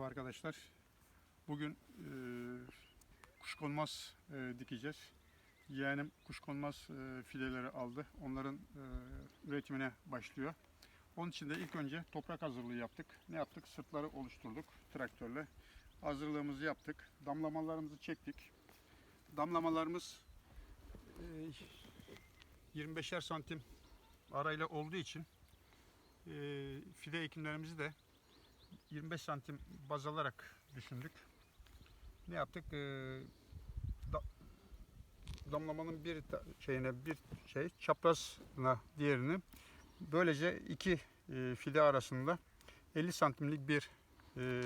arkadaşlar. Bugün e, kuşkonmaz e, dikeceğiz. Yeğenim kuşkonmaz e, fideleri aldı. Onların e, üretimine başlıyor. Onun için de ilk önce toprak hazırlığı yaptık. Ne yaptık? Sırtları oluşturduk traktörle. Hazırlığımızı yaptık. Damlamalarımızı çektik. Damlamalarımız e, 25'er santim arayla olduğu için e, fide ekimlerimizi de 25 santim baz alarak düşündük. Ne yaptık? E, da- damlamanın bir şeyine bir şey çaprazına diğerini böylece iki e, fide arasında 50 santimlik bir e,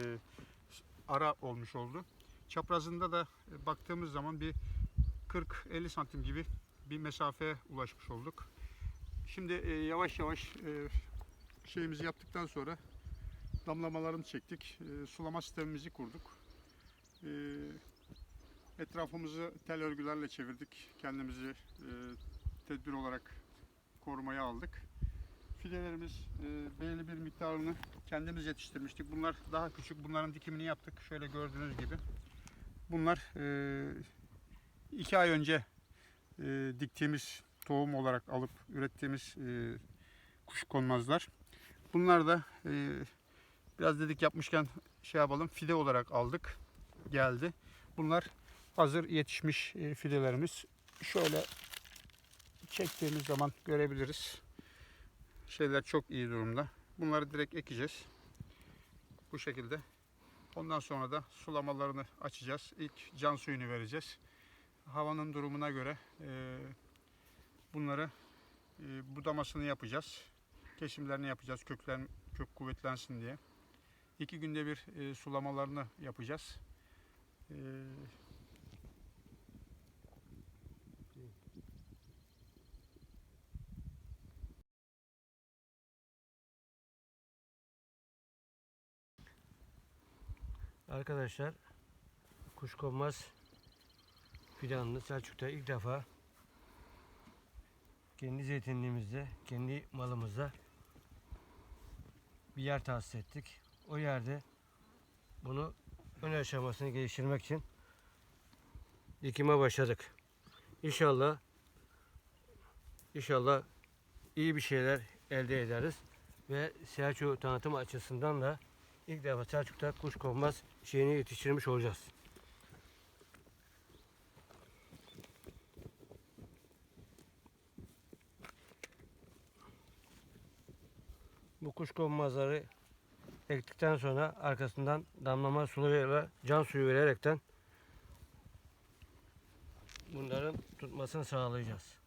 ara olmuş oldu. Çaprazında da e, baktığımız zaman bir 40-50 santim gibi bir mesafeye ulaşmış olduk. Şimdi e, yavaş yavaş e, şeyimizi yaptıktan sonra damlamalarını çektik. E, sulama sistemimizi kurduk. E, etrafımızı tel örgülerle çevirdik. Kendimizi e, tedbir olarak korumaya aldık. Fidelerimiz e, belirli bir miktarını kendimiz yetiştirmiştik. Bunlar daha küçük. Bunların dikimini yaptık. Şöyle gördüğünüz gibi. Bunlar e, iki ay önce e, diktiğimiz tohum olarak alıp ürettiğimiz e, kuş konmazlar. Bunlar da e, biraz dedik yapmışken şey yapalım fide olarak aldık. Geldi. Bunlar hazır yetişmiş e, fidelerimiz. Şöyle çektiğimiz zaman görebiliriz. Şeyler çok iyi durumda. Bunları direkt ekeceğiz. Bu şekilde. Ondan sonra da sulamalarını açacağız. İlk can suyunu vereceğiz. Havanın durumuna göre e, bunları e, budamasını yapacağız. Kesimlerini yapacağız. Kökler, kök kuvvetlensin diye. İki günde bir e, sulamalarını yapacağız. E, Arkadaşlar kuşkonmaz fidanını Selçuk'ta ilk defa kendi zeytinliğimizde, kendi malımızda bir yer tahsis ettik. O yerde bunu ön aşamasını geliştirmek için dikime başladık. İnşallah inşallah iyi bir şeyler elde ederiz ve Selçuk tanıtım açısından da ilk defa Selçuk'ta kuşkonmaz şeyini yetiştirmiş olacağız. Bu kuşkonmazları ektikten sonra arkasından damlama sularıyla can suyu vererekten bunların tutmasını sağlayacağız.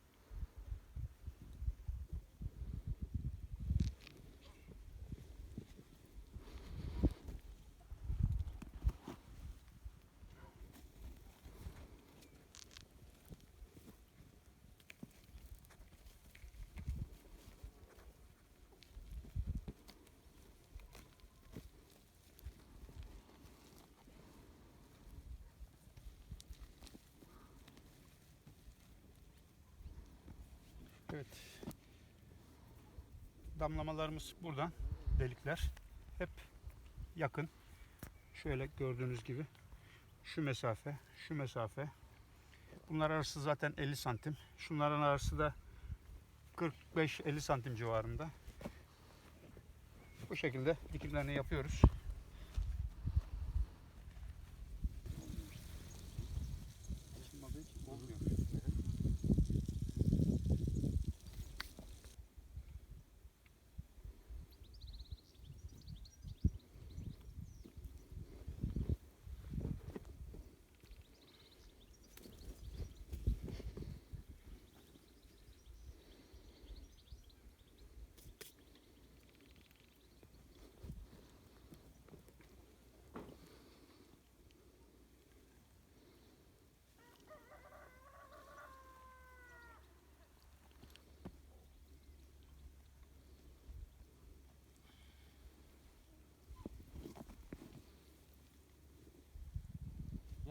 Damlamalarımız buradan delikler hep yakın. Şöyle gördüğünüz gibi şu mesafe, şu mesafe. Bunlar arası zaten 50 santim. Şunların arası da 45-50 santim civarında. Bu şekilde dikimlerini yapıyoruz.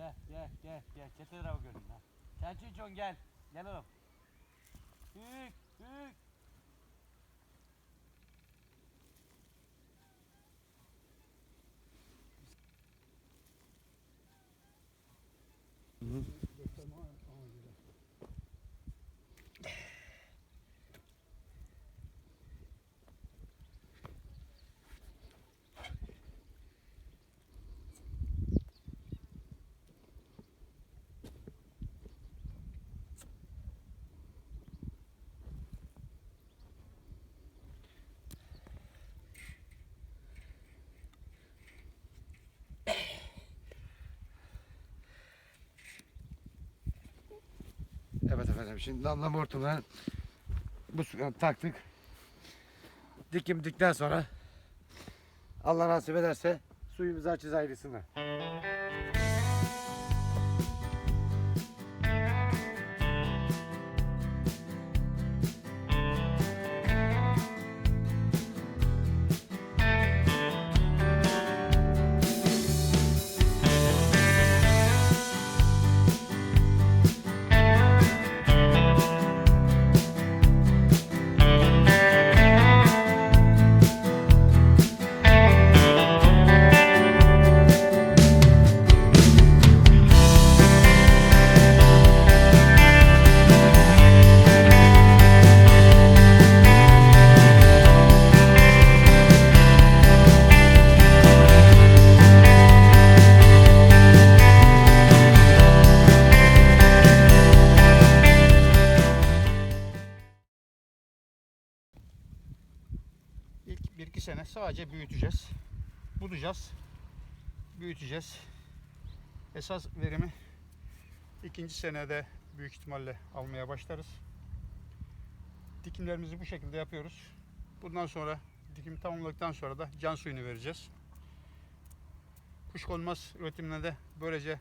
Gel gel gel gel. Çete tarafa görün ha. Sen çocuğun gel. Gel oğlum. Hük hük. Mm-hmm. Efendim. Şimdi damla hortumuna bu suyu taktık. Dikim dikten sonra Allah nasip ederse suyumuzu açacağız ayrısını. Sene sadece büyüteceğiz. Budacağız. Büyüteceğiz. Esas verimi ikinci senede büyük ihtimalle almaya başlarız. Dikimlerimizi bu şekilde yapıyoruz. Bundan sonra dikim tamamladıktan sonra da can suyunu vereceğiz. Kuşkonmaz üretimine de böylece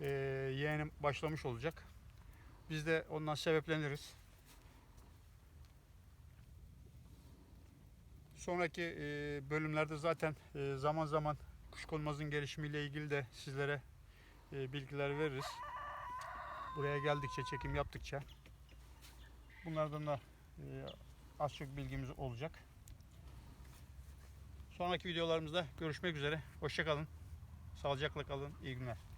eee yeğenim başlamış olacak. Biz de ondan sebepleniriz. Sonraki e, bölümlerde zaten e, zaman zaman kuşkonmazın gelişimiyle ilgili de sizlere e, bilgiler veririz. Buraya geldikçe, çekim yaptıkça bunlardan da e, az çok bilgimiz olacak. Sonraki videolarımızda görüşmek üzere. Hoşçakalın. Sağlıcakla kalın. İyi günler.